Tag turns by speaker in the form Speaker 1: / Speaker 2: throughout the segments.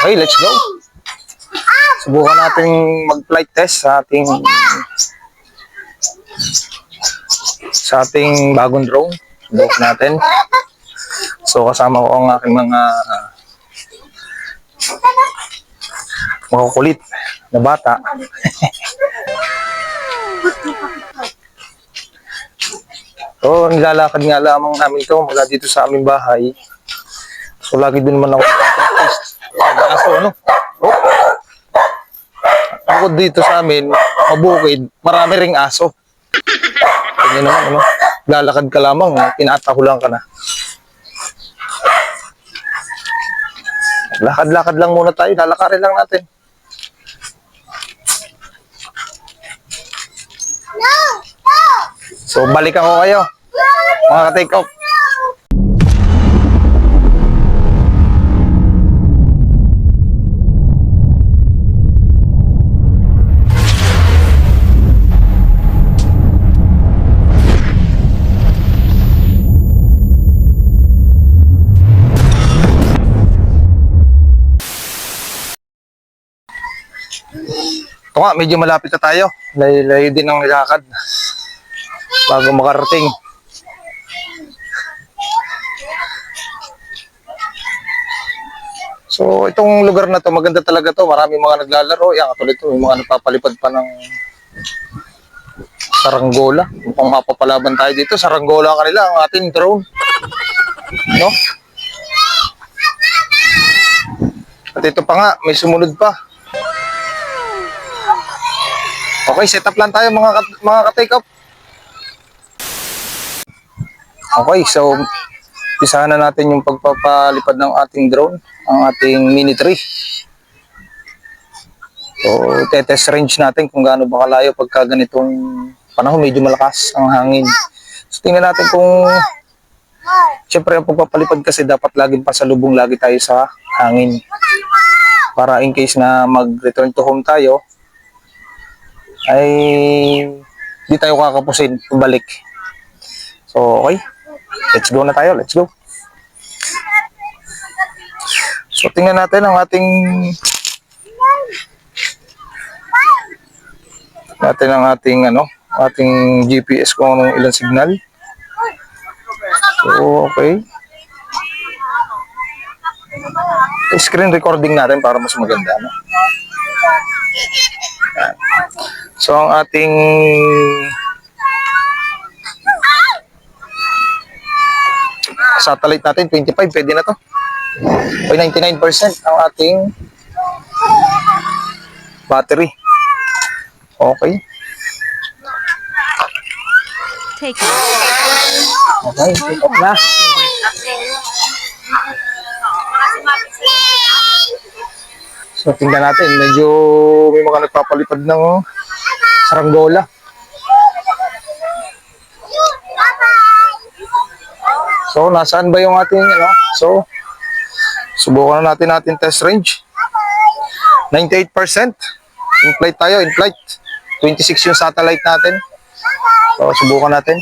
Speaker 1: Okay, let's go. Subukan natin mag-flight test sa ating sa ating bagong drone. Subukan natin. So kasama ko ang aking mga makukulit na bata. So, nilalakad nga lamang namin ito mula dito sa aming bahay. So, lagi din naman ako. Aso, ano? Oh. Ako dito sa amin, mabukid, marami ring aso. Ganyan naman, ano? Lalakad ka lamang, tinatahulan ka na. Lakad-lakad lang muna tayo, lalakarin lang natin. So, balikan ko kayo. Mga ka-take off. Ito nga, medyo malapit na tayo. Layo-layo din ang nilakad bago makarating. So, itong lugar na to, maganda talaga to. Maraming mga naglalaro. Yan, katulad to, may mga nagpapalipad pa ng saranggola. Mukhang mapapalaban tayo dito. Saranggola kanila, ang ating drone. No? At ito pa nga, may sumunod pa. Okay, set up lang tayo mga mga ka-take up. Okay, so pisahan na natin yung pagpapalipad ng ating drone, ang ating Mini 3. So, te-test range natin kung gaano ba kalayo pagka ganitong panahon, medyo malakas ang hangin. So, tingnan natin kung Siyempre, ang pagpapalipad kasi dapat laging pasalubong lagi tayo sa hangin. Para in case na mag-return to home tayo, ay di tayo kakapusin balik. So, okay. Let's go na tayo. Let's go. So, tingnan natin ang ating natin ang ating ano, ating GPS kung anong ilang signal. So, okay. Screen recording natin para mas maganda. No? So, ang ating satellite natin, 25, pwede na to. May 99% ang ating battery. Okay.
Speaker 2: Take it.
Speaker 1: Okay, take off na. So, tingnan natin. Medyo may mga nagpapalipad ng saranggola. So, nasaan ba yung ating, ano? So, subukan na natin natin test range. 98%. In flight tayo, in flight. 26 yung satellite natin. So, subukan natin.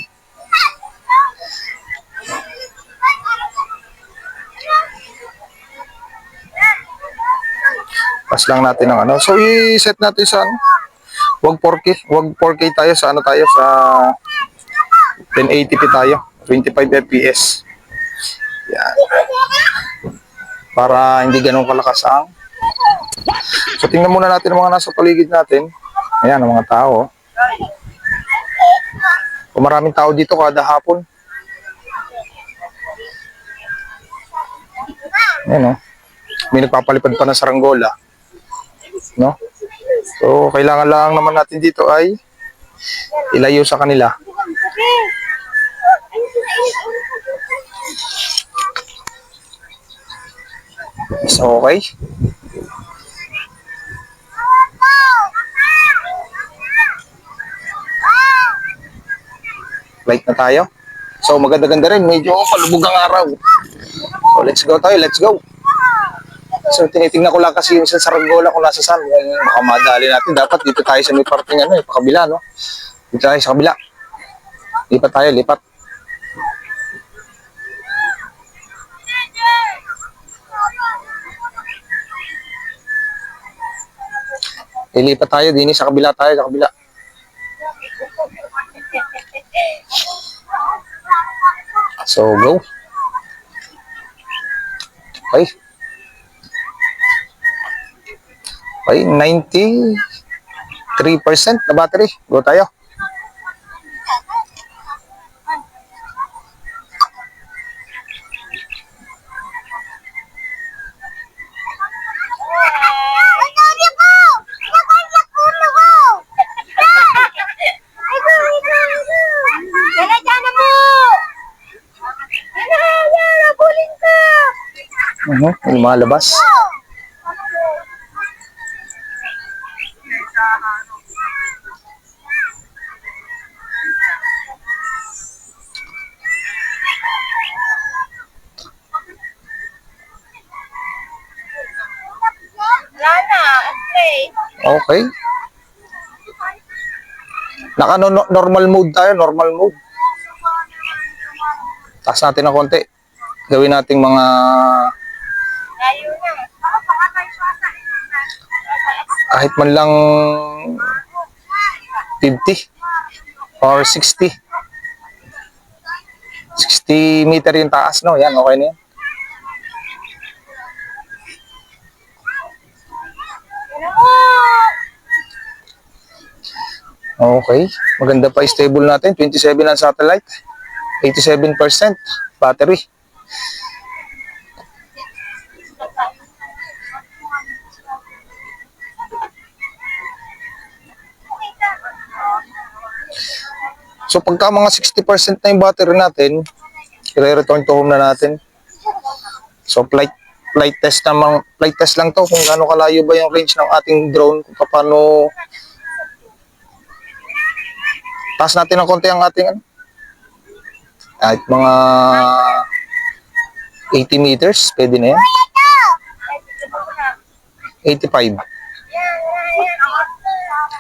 Speaker 1: Pas lang natin ang ano. So, i-set natin sa ano. Wag 4K. Wag 4K tayo sa ano tayo sa 1080p tayo. 25 FPS. Yan. Para hindi ganun kalakas ang So, tingnan muna natin ang mga nasa paligid natin. Ayan, ang mga tao. Kung maraming tao dito kada hapon. Ayan, oh. May nagpapalipad pa ng saranggola. No? So, kailangan lang naman natin dito ay ilayo sa kanila. So, okay. Light na tayo. So, maganda-ganda rin. Medyo palubog ang araw. So, let's go tayo. Let's go. So, tinitingnan ko lang kasi yung isang saranggola kung nasa saan. Kung baka madali natin. Dapat dito tayo sa may parting ano, eh, pakabila, no? Dito tayo sa kabila. Lipat tayo, lipat. Lilipat tayo, din sa kabila tayo, sa kabila. So, go. Okay. Okay, 93% na battery. Go tayo.
Speaker 2: Patuloy ko! Nakaya ko na ko! Ay, ko, ikaw, ikaw. Dala dyan na mo! Dala, dala, bulin ka!
Speaker 1: Uh Yung mga labas.
Speaker 2: Wala na, okay.
Speaker 1: Okay. Naka no, no- normal mode tayo, normal mode. Taas natin ng konti. Gawin nating mga
Speaker 2: na.
Speaker 1: Kahit man lang 50 or 60. 60 meter yung taas, no? Yan, okay na yan. Okay. Maganda pa stable natin. 27 ang satellite. 87% battery. So pagka mga 60% na yung battery natin, i-return to home na natin. So flight flight test namang flight test lang to kung gaano kalayo ba yung range ng ating drone kung paano taas natin ng konti ang ating ano? Kahit mga 80 meters pwede na yan. 85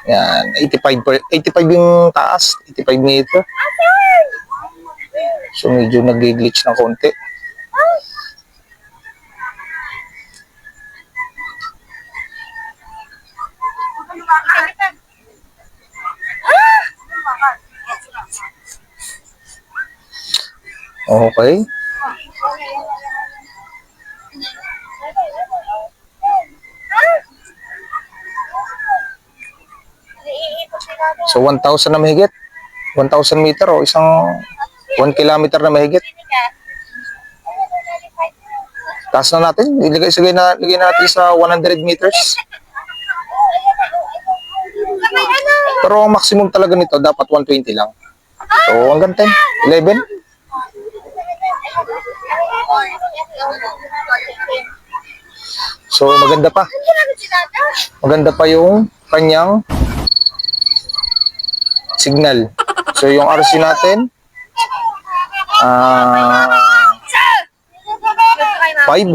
Speaker 1: yan 85 per, 85 yung taas 85 meter. So medyo nag-glitch ng konti okay? So 1,000 na mahigit? 1,000 meter o isang 1 kilometer na mahigit? Taas na natin. Ilagay sige na ilagay na natin sa 100 meters. Pero ang maximum talaga nito dapat 120 lang. So hanggang 10 11 so maganda pa. Maganda pa yung kanyang signal. So yung RC natin ah 5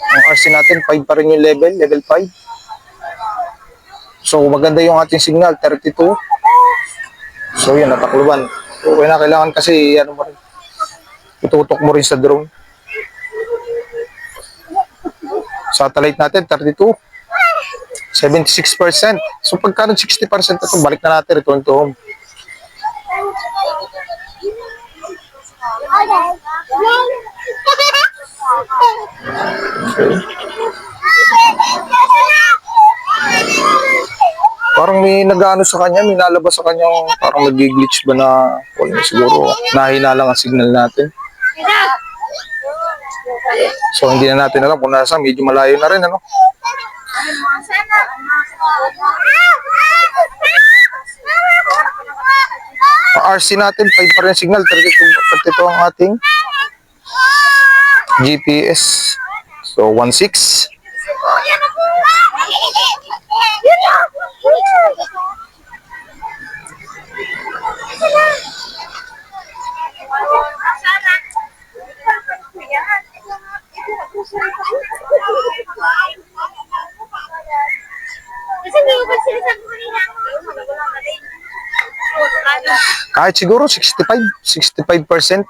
Speaker 1: ang RC natin 5 pa rin yung level level 5 so maganda yung ating signal 32 so yun natakluban. So kaya kailangan kasi ano mo rin itutok mo rin sa drone satellite natin 32 76%. So pagka ng 60% na ito, balik na natin, return to home. Parang may nag-ano sa kanya, may nalabas sa kanya, parang nag-glitch ba na, wala siguro, nahina lang ang signal natin. So hindi na natin alam kung nasa, medyo malayo na rin, ano? RC natin, 5 pa rin signal, 32, 32 ang ating GPS. So 16.
Speaker 2: Kasi hindi ko ba sinasabi ko rin ako?
Speaker 1: Kahit siguro 65, 65%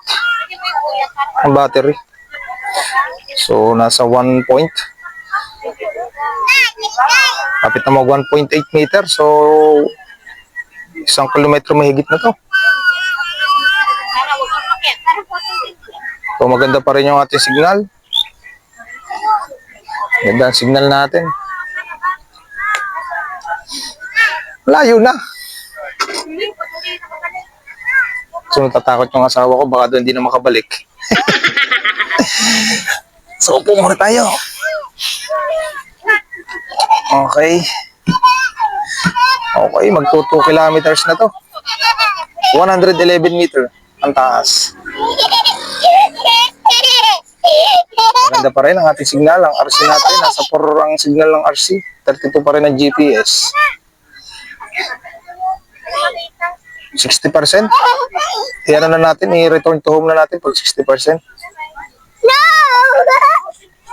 Speaker 1: ang battery. So nasa 1 point. Kapit na mag 1.8 meter. So, isang kilometro mahigit na to. So, maganda pa rin yung ating signal. Ganda ang signal natin. Layo na. So, natatakot yung asawa ko. Baka doon hindi na makabalik. so, upo muna tayo. Okay. Okay, mag 2 kilometers na to. 111 meter ang taas. Maganda pa rin ang ating signal, ang RC natin. Nasa 4 ang signal ng RC. 32 pa rin ang GPS. 60%. Iyan na natin, i-return to home na natin pag 60%.
Speaker 2: No!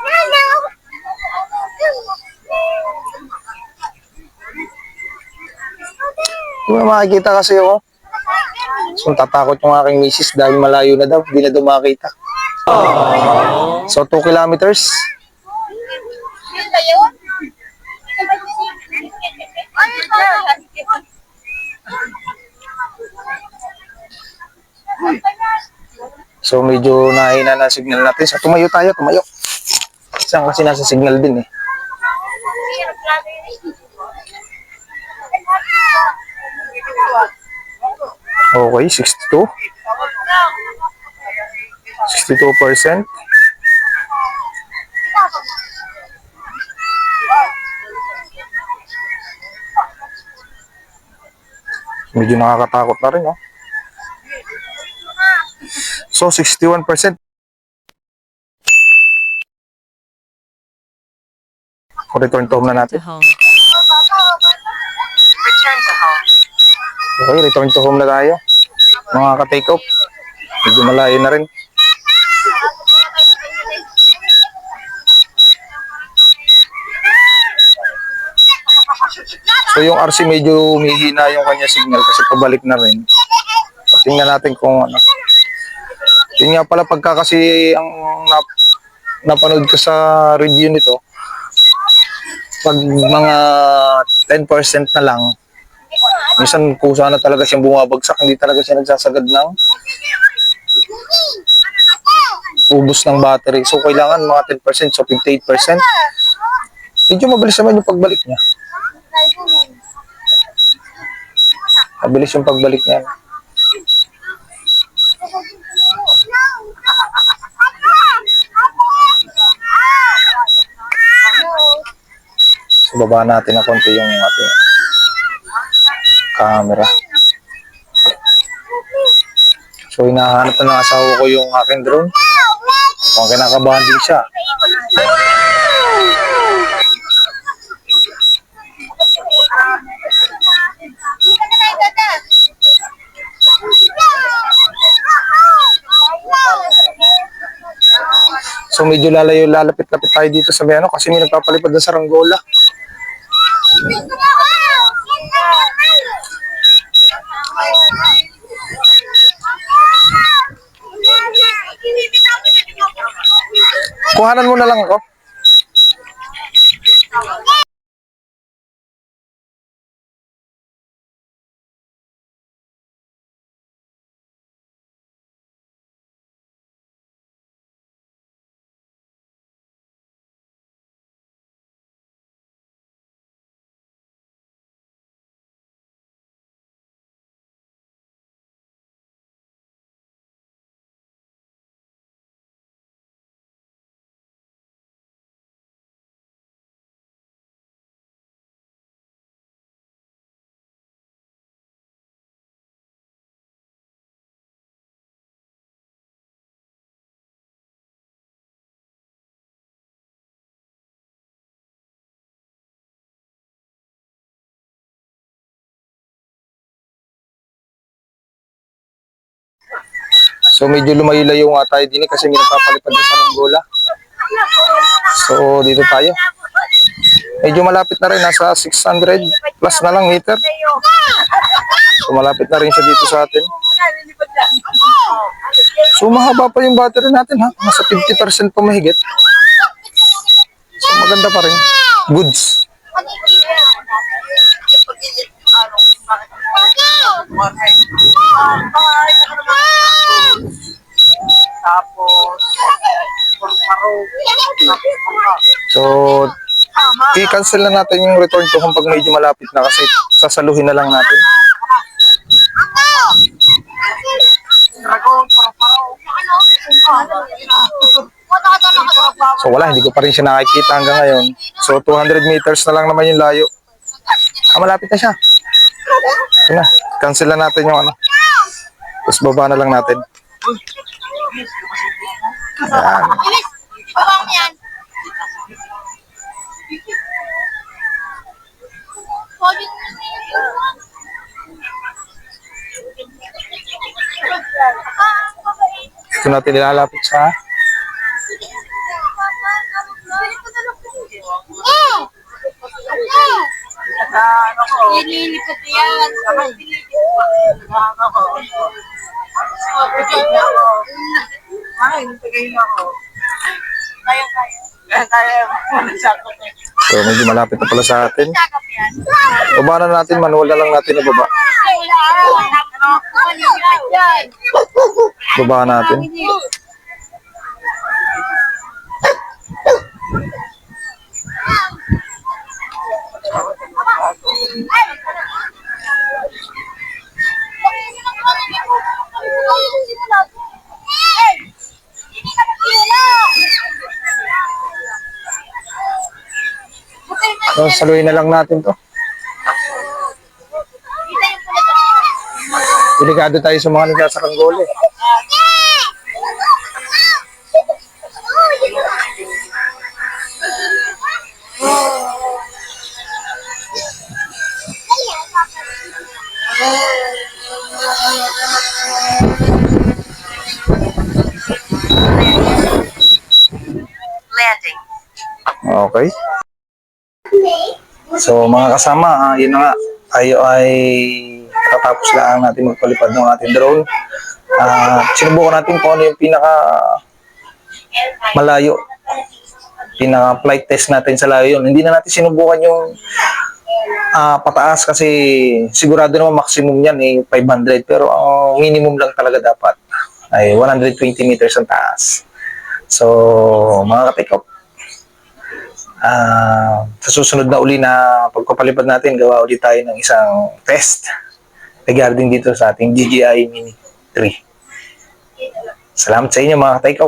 Speaker 2: No, no!
Speaker 1: Mo makikita kasi ako. So, tatakot yung aking misis dahil malayo na daw. Hindi na daw makita. So, 2 kilometers.
Speaker 2: Yun ba yun?
Speaker 1: So, medyo nahina na signal natin. So, tumayo tayo, tumayo. Saan kasi nasa signal din eh. Okay, 62. 62%. Medyo nakakatakot na rin, no? So, 61%. Return to home na natin.
Speaker 3: to home.
Speaker 1: Okay, return to home na tayo. Mga ka-take off. Medyo malayo na rin. So yung RC medyo humihina yung kanya signal kasi pabalik na rin. Tingnan natin kung ano. Yun nga pala pagka kasi ang nap napanood ko sa review nito, pag mga 10% na lang, minsan kusa na talaga siyang bumabagsak, hindi talaga siya nagsasagad ng ubos ng battery. So, kailangan mga 10%, so 58%. Medyo mabilis naman yung pagbalik niya. Mabilis yung pagbalik niya. Baba natin na konti yung ating camera. So, hinahanap na ng asawa ko yung aking drone. Kung kinakabahan din siya. So, medyo lalayo, lalapit-lapit tayo dito sa may ano kasi may nagpapalipad na sa Kuhanan mo na lang ako. So medyo lumayo-layo nga tayo din eh, kasi may nagpapalipad na sa Ranggola. So dito tayo. Medyo malapit na rin, nasa 600 plus na lang meter. So malapit na rin siya dito sa atin. So mahaba pa yung battery natin ha. Nasa 50% pa mahigit. So maganda pa rin. Goods.
Speaker 3: Tapos,
Speaker 1: So, i-cancel na natin yung return to home pag medyo malapit na kasi sasaluhin na lang natin. So wala, hindi ko pa rin siya nakikita hanggang ngayon. So 200 meters na lang naman yung layo. Ah, malapit na siya. Ito na, cancel na natin yung ano. Tapos baba na lang natin. Ayan.
Speaker 2: Bilis! Baba mo yan.
Speaker 1: Ito natin nilalapit sa!
Speaker 2: Oh!
Speaker 3: Sa ano ko,
Speaker 2: Nililipad yan.
Speaker 3: Ano ko. Tagay ako. Ay.
Speaker 2: Kaya, kaya.
Speaker 3: Kaya sa ko.
Speaker 1: So medyo malapit na pala sa atin. Baba na natin, manual na lang natin na baba. Baba natin. So saluhin na lang natin to. Delikado tayo sa mga nagsasakang gole.
Speaker 3: Landing.
Speaker 1: Okay. So mga kasama, ah, yun na nga. Tayo ay katapos lang natin magpalipad ng ating drone. Ah, sinubukan natin kung ano yung pinaka malayo. Pinaka flight test natin sa layo yun. Hindi na natin sinubukan yung ah, pataas kasi sigurado naman maximum yan eh 500 pero ang minimum lang talaga dapat ay 120 meters ang taas. So mga katikop, Ah, sa susunod na uli na pagpapalipad natin, gawa ulit tayo ng isang test regarding dito sa ating DJI Mini 3. Salamat sa inyo mga ka-take